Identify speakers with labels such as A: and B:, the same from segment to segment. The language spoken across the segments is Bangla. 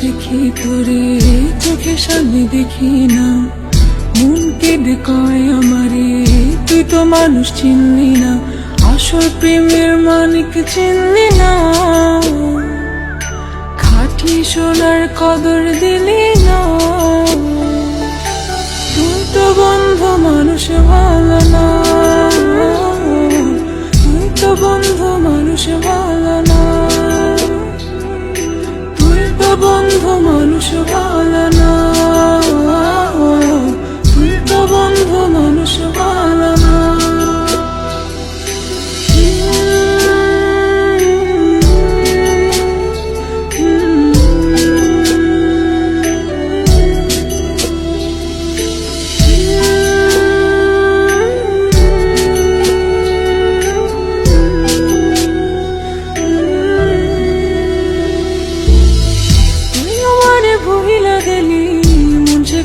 A: দেখি তোরে চোখে সামনে দেখি না। মন কেঁদে কয় আমারে, তুই তো মানুষ চিনলি না। আসল প্রেমের মানিক চিনলি না। খাটি সোনার কদর দিলি বন্ধু মানুষ ভালো না। বন্ধু মানুষ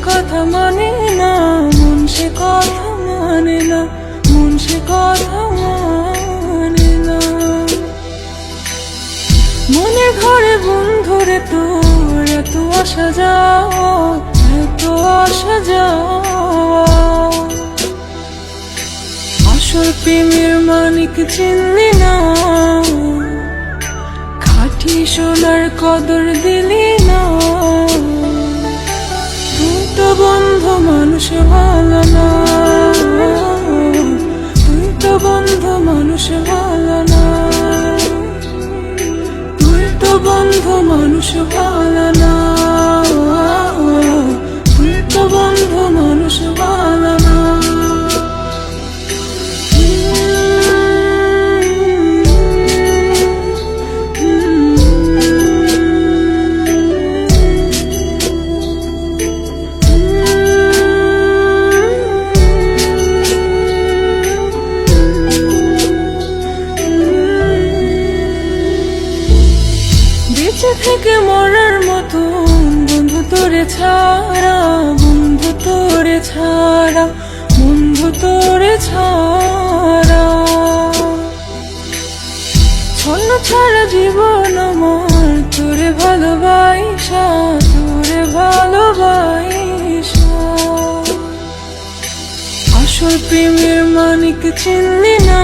A: কথা মানে না, মন সে কথা মানে না, মন সে কথা মানে না। মনের ঘরে বন্ধুরে তোর এত আসা যাওয়া এত আসা যাওয়া আসল প্রেমের মানিক চিনলি না। খাটি সোনার কদর দিলি বন্ধু মানুষ বেঁচে থেকে মরার মতো বন্ধু তোরে ছাড়া, বন্ধু তোরে ছাড়া, বন্ধু তোরে ছাড়া। ছন্ন ছাড়া জীবন আমার, তোরে ভালোবাসা তোরে ভালোবাসা। আসল প্রেমের মানিক চিনলি না।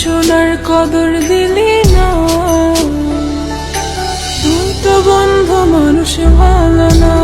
A: সোনার কদর দিলি তো বন্ধু মানুষ ভালো না।